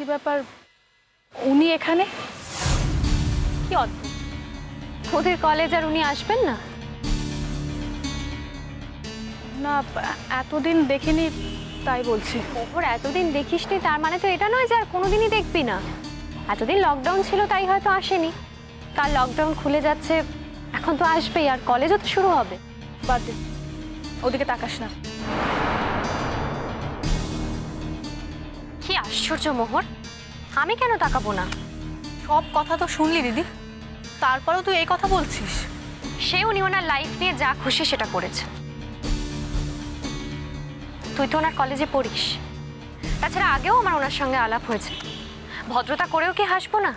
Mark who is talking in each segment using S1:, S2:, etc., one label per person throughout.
S1: কি ব্যাপার? উনি এখানে?
S2: কি অদ্ভুত। ওদের কলেজ আর উনি আসবেন না?
S1: না এতদিন দেখিনি তাই বলছি।
S2: ওর এতদিন দেখিসনি তার মানে তো এটা নয় যে আর কোনোদিনই দেখবি না। এতদিন লকডাউন ছিল তাই হয়তো আসেনি। কাল লকডাউন খুলে যাচ্ছে এখন তো আসবেই আর কলেজও তো শুরু হবে।
S1: বাদ দে ওদিকে তাকাস না।
S2: আশ্চর্য মোহর আমি কেন তাকাবো না?
S1: সব কথা তো শুনলি দিদি তারপরেও তুই এই কথা বলছিস।
S2: সে উনি ওনার লাইফ নিয়ে যা খুশি সেটা করেছে। তুই তো ওনার কলেজে পড়িস। তাছাড়া আগেও আমার ওনার সঙ্গে আলাপ হয়েছে। ভদ্রতা করেও কি হাসবো না?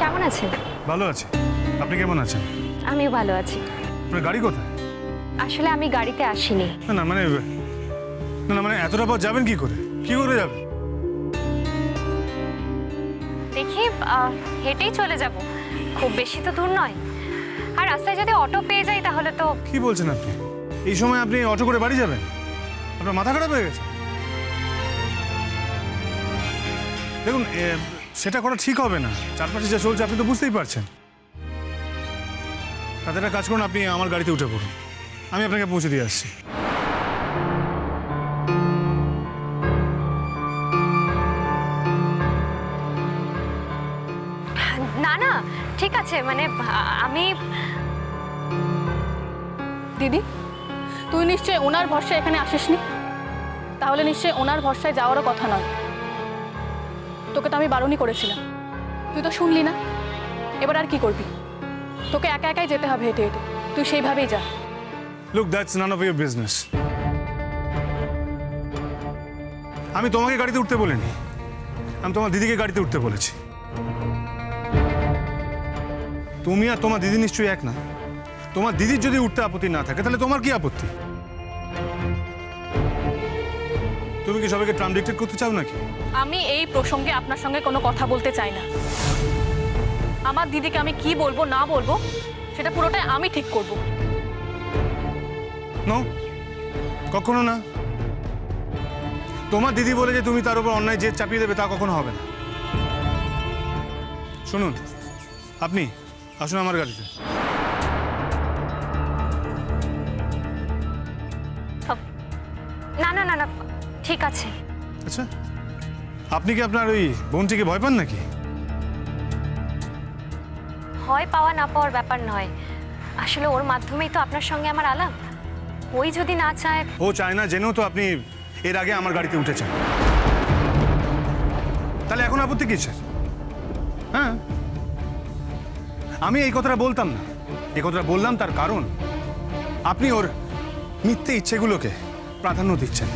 S2: কেমন আছেন?
S3: ভালো আছি। আপনি কেমন আছেন?
S2: আমিও ভালো আছি।
S3: আপনার গাড়ি কোথায়?
S2: আসলে আমি গাড়িতে আসিনি।
S3: না না মানে না না মানে এতটা পথ যাবেন কি করে? কি করে যাবেন?
S2: দেখি আহ, হেঁটেই চলে যাব। খুব বেশি তো দূর নয়। আর রাস্তায় যদি অটো পেয়ে যাই তাহলে তো
S3: কি বলছেন আপনি? এই সময় আপনি অটো করে বাড়ি যাবেন? আপনার মাথা খারাপ হয়ে গেছে? দেখুন এ, সেটা করা ঠিক হবে না। চারপাশে যা চলছে আপনি তো বুঝতেই পারছেন। তাদের একটা কাজ করুন আপনি আমার গাড়িতে উঠে পড়ুন। আমি আপনাকে পৌঁছে দিয়ে আসছি।
S2: না না ঠিক আছে মানে আমি
S1: দিদি তুই নিশ্চয়ই ওনার ভরসায় এখানে আসিসনি? তাহলে নিশ্চয়ই ওনার ভরসায় যাওয়ারও কথা নয়। তোকে তো আমি বারণই করেছিলাম। তুই তো শুনলি না। এবার আর কি করবি? তোকে একা একাই যেতে হবে হেঁটে হেঁটে। তুই সেইভাবেই যা।
S3: Look that's none of your business আমি তোমাকে গাড়িতে উঠতে বলিনি। আমি তোমার দিদিকে গাড়িতে উঠতে বলেছি। তুমি আর তোমার দিদি নিশ্চয়ই এক না। তোমার দিদির যদি উঠতে আপত্তি না থাকে তাহলে তোমার কি আপত্তি? তুমি কি সবাইকে ট্রাম ডিক্টেট করতে চাও নাকি?
S1: আমি এই প্রসঙ্গে আপনার সঙ্গে কোনো কথা বলতে চাই না। আমার দিদিকে আমি কি বলব না বলব সেটা পুরোটাই আমি ঠিক করব।
S3: নো কখনো না। তোমার দিদি বলে যে তুমি তার উপর অন্যায় জেদ চাপিয়ে দেবে তা কখনো হবে না। শুনুন আপনি আসুন আমার গাড়িতে।
S2: না না না না ঠিক আছে।
S3: আচ্ছা আপনি কি আপনার ওই বোনটিকে ভয় পান নাকি?
S2: ভয় পাওয়া না পাওয়ার ব্যাপার নয়। আসলে ওর মাধ্যমেই তো আপনার সঙ্গে আমার আলাপ। ওই যদি না চায়
S3: ও চায় না জেনেও তো আপনি এর আগে আমার গাড়িতে উঠেছেন। তাহলে এখন আপত্তি কিসের? হ্যাঁ? আমি এই কথাটা বলতাম না। এই কথাটা বললাম তার কারণ, আপনি ওর মিথ্যে ইচ্ছেগুলোকে প্রাধান্য দিচ্ছেন।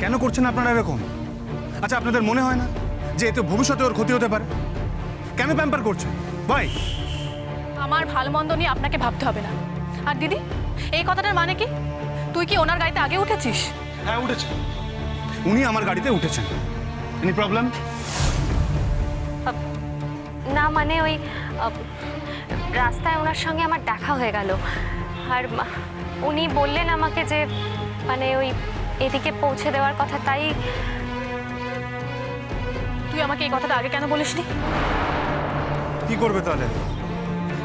S3: কেন করছেন আপনারা এরকম? আচ্ছা আপনাদের মনে হয় না যে এতে ভবিষ্যতে ওর ক্ষতি হতে পারে? কেন প্যাম্পার করছেন? ভাই
S1: আমার ভালো মন্দ নিয়ে আপনাকে ভাবতে হবে না। আর দিদি এই কথাটার মানে কি? তুই কি ওনার গাড়িতে আগে উঠেছিস?
S3: হ্যাঁ উঠেছেন উনি আমার গাড়িতে উঠেছেন। এনি প্রবলেম
S2: না মানে ওই রাস্তায় ওনার সঙ্গে আমার দেখা হয়ে গেল। আর উনি বললেন আমাকে যে মানে ওই এদিকে পৌঁছে দেওয়ার কথা তাই
S1: তুই আমাকে এই কথাটা আগে কেন বলিসনি?
S3: কি করবে তাহলে?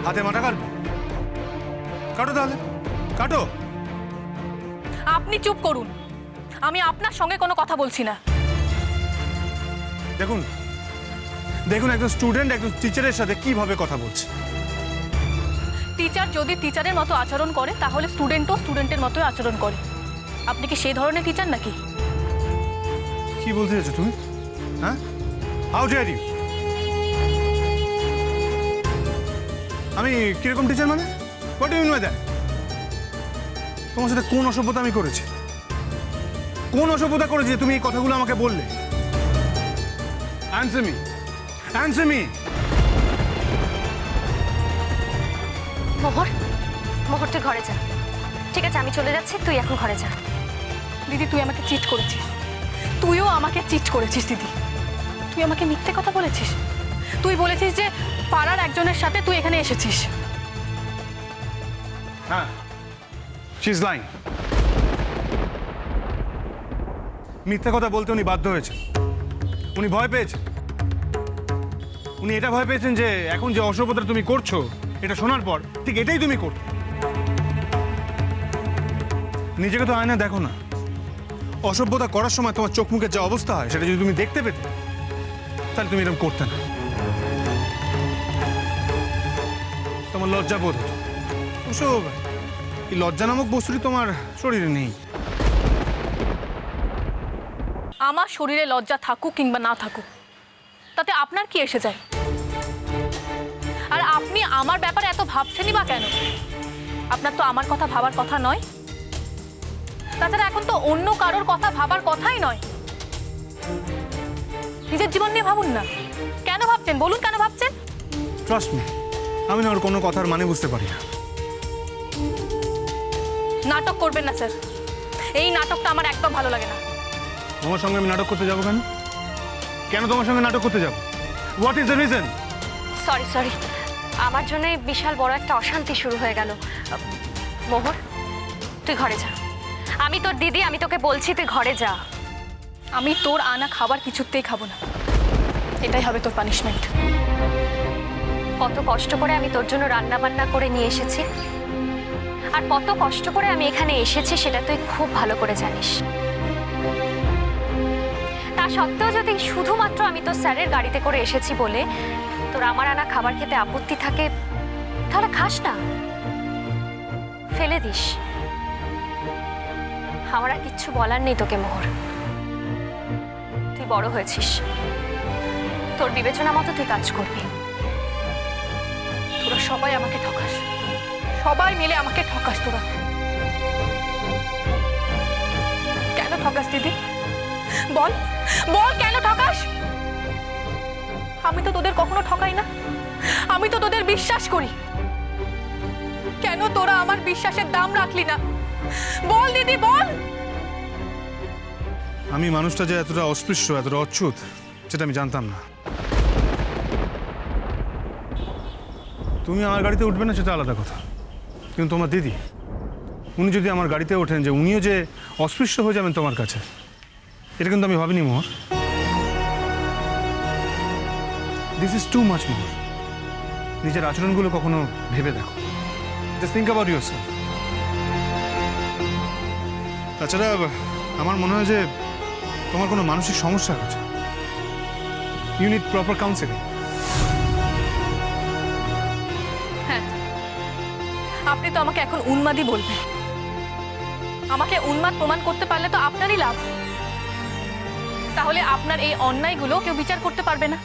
S3: হাতে মাথা কাটবে কাটো তাহলে। কাটো।
S1: আপনি চুপ করুন। আমি আপনার সঙ্গে কোনো কথা বলছি না।
S3: দেখুন। দেখুন একজন স্টুডেন্ট একজন টিচারের সাথে কীভাবে কথা বলছে।
S1: টিচার যদি টিচারের মতো আচরণ করে তাহলে স্টুডেন্টও স্টুডেন্টের মতোই আচরণ করে। আপনি কি সেই ধরনের টিচার নাকি?
S3: কি বলতে চাইছো তুমি? হ্যাঁ? হাউ ডেয়ার ইউ আমি কীরকম টিচার মানে? হোয়াট ইউ দ্যাট তোমার সাথে কোন অসভ্যতা আমি করেছি? কোন অসভ্যতা করেছি যে তুমি এই কথাগুলো আমাকে বললে? Answer me answer me
S2: Mohor Mohor তুই ঘরে যা। ঠিক আছে আমি চলে যাচ্ছি তুই এখন ঘরে যা।
S1: দিদি তুই আমাকে চিট করেছিস। তুইও আমাকে চিট করেছিস দিদি। তুই আমাকে মিথ্যে কথা বলেছিস? তুই বলেছিস যে পাড়ার একজনের সাথে তুই এখানে এসেছিস।
S3: হ্যাঁ। শি ইজ লাইং মিথ্যা কথা বলতে উনি বাধ্য হয়েছে উনি ভয় পেয়েছেন। উনি এটা ভয় পেয়েছেন যে এখন যে অসভ্যতা তুমি করছ, এটা শোনার পর ঠিক এটাই তুমি করতে। নিজেকে তো আয়না দেখো না। অসভ্যতা করার সময় তোমার চোখ মুখের যে অবস্থা হয়, সেটা যদি তুমি দেখতে পেতে, তাহলে তুমি এরকম করতে না। তোমার লজ্জা বোধ হতো অবশ্য এই লজ্জা নামক বস্তুটি তোমার শরীরে নেই।
S1: আমার শরীরে লজ্জা থাকুক কিংবা না থাকুক তাতে আপনার কি এসে যায়? আর আপনি আমার ব্যাপারে এত ভাবছেনই বা কেন? আপনার তো আমার কথা ভাবার কথা নয়। তাছাড়া এখন তো অন্য কারোর কথা ভাবার কথাই নয়। নিজের জীবন নিয়ে ভাবুন না। কেন ভাবছেন? বলুন কেন ভাবছেন?
S3: ট্রাস্ট মি আমি না ওর কোনো কথার মানে বুঝতে পারি না।
S1: নাটক করবেন না স্যার। এই নাটকটা আমার একদম ভালো লাগে না।
S3: তোমার সঙ্গে আমি নাটক করতে যাব কেন? কেন তোমার সঙ্গে নাটক করতে যাব? What is the reason
S2: sorry sorry আমার জন্য বিশাল বড় একটা অশান্তি শুরু হয়ে গেল। মোহর তুই ঘরে যা। আমি তোর দিদি আমি তোকে বলছি তুই ঘরে যা।
S1: আমি তোর আনা খাবার কিছুতেই খাব না। এটাই হবে তোর পানিশমেন্ট
S2: কত কষ্ট করে আমি তোর জন্য রান্না বান্না করে নিয়ে এসেছি। আর কত কষ্ট করে আমি এখানে এসেছি সেটা তুই খুব ভালো করে জানিস। তা সত্ত্বেও যদি শুধুমাত্র আমি তোর স্যারের গাড়িতে করে এসেছি বলে তোর আমার আনা খাবার খেতে আপত্তি থাকে, তাহলে খাস না। ফেলে দিস। আমার আর কিচ্ছু বলার নেই তোকে, মোহর। তুই বড় হয়েছিস। তোর বিবেচনা মতো তুই কাজ করবি।
S1: সবাই আমাকে ঠকাস। সবাই মিলে আমাকে ঠকাস তোরা। কেন ঠকাস দিদি? বল বল কেন ঠকাস? আমি তো তোদের কখনো ঠকাই না। আমি তো তোদের বিশ্বাস করি। কেন তোরা আমার বিশ্বাসের দাম রাখলি না? বল দিদি, বল।
S3: আমি মানুষটা যে এতটা অস্পৃশ্য, এতটা অচ্ছুত সেটা আমি জানতাম না। তুমি আমার গাড়িতে উঠবে না সেটা আলাদা কথা। কিন্তু তোমার দিদি, উনি যদি আমার গাড়িতে ওঠেন যে উনিও যে অস্পৃশ্য হয়ে যাবেন তোমার কাছে, এটা কিন্তু আমি ভাবিনি Mohor this is too much Mohor নিজের আচরণগুলো কখনো ভেবে দেখো। জাস্ট থিঙ্ক অ্যাবাউট ইউর তাছাড়া আমার মনে হয় যে তোমার কোনো মানসিক সমস্যা আছে ইউ নিড প্রপার কাউন্সিলিং
S1: হ্যাঁ। আপনি তো আমাকে এখন উন্মাদই বলবেন। আমাকে উন্মাদ প্রমাণ করতে পারলে তো আপনারই লাভ। তাহলে আপনার এই অন্যায়গুলো কেউ বিচার করতে পারবে না।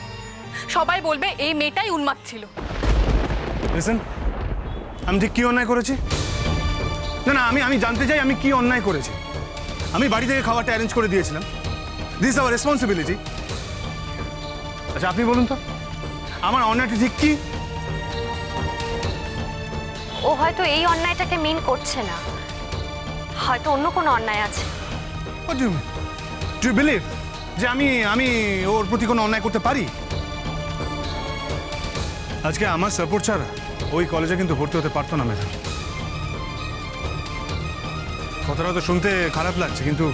S1: সবাই বলবে, এই মেয়েটাই উন্মাদ ছিল।
S3: আমি ঠিক কি অন্যায় করেছি? না না, আমি আমি জানতে চাই আমি কি অন্যায় করেছি। আমি বাড়ি থেকে খাবারটা অ্যারেঞ্জ করে দিয়েছিলাম। দিস আওয়ার রেসপন্সিবিলিটি আচ্ছা আপনি বলুন তো, আমার অন্যায়টা ঠিক কি?
S2: ও হয়তো এই অন্যায়টাকে মিন করছে না। হয়তো অন্য কোনো অন্যায় আছে।
S3: Believe যে আমি আমি ওর প্রতি কোনো অন্যায় করতে পারি? আজকে আমার সাপোর্ট ছাড়া ওই কলেজে কিন্তু ভর্তি হতে পারতো না ম্যাডাম কথাটা তো শুনতে খারাপ লাগছে কিন্তু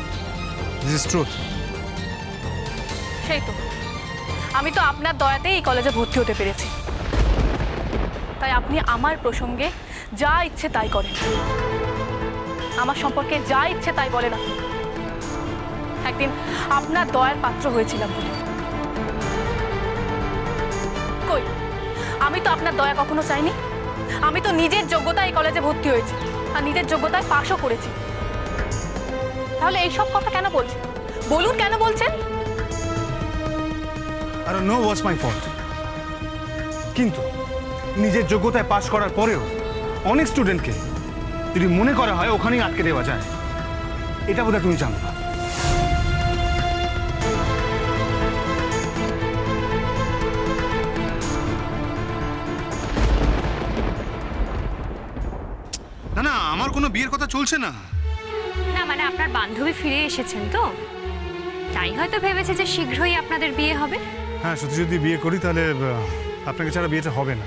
S3: দিস ইজ ট্রুথ
S1: সেই তো। আমি তো আপনার দয়াতেই এই কলেজে ভর্তি হতে পেরেছি। তাই আপনি আমার প্রসঙ্গে যা ইচ্ছে তাই করেন আমার সম্পর্কে যা ইচ্ছে তাই বলেন আপনি একদিন আপনার দয়ার পাত্র হয়েছিলাম বলে। কই? আমি তো আপনার দয়া কখনো চাইনি। আমি তো নিজের যোগ্যতায় এই কলেজে ভর্তি হয়েছি আর নিজের যোগ্যতায় পাশও করেছি। তাহলে এইসব কথা কেন বলছেন? বলুন কেন বলছেন?
S3: আর নো ওয়াজ মাই ফল্ট কিন্তু নিজের যোগ্যতায় পাশ করার পরেও অনেক স্টুডেন্টকে যদি মনে করা হয় ওখানেই আটকে দেওয়া যায়। এটা বোধহয় তুমি জানো না। না না আমার কোনো বিয়ের কথা চলছে না।
S2: না মানে আপনার বান্ধবী ফিরে এসেছেন তো? তাই হয়তো ভেবেছে যে শীঘ্রই আপনাদের বিয়ে হবে।
S3: হ্যাঁ সত্যি যদি বিয়ে করি তাহলে আপনাকে ছাড়া বিয়েটা হবে না।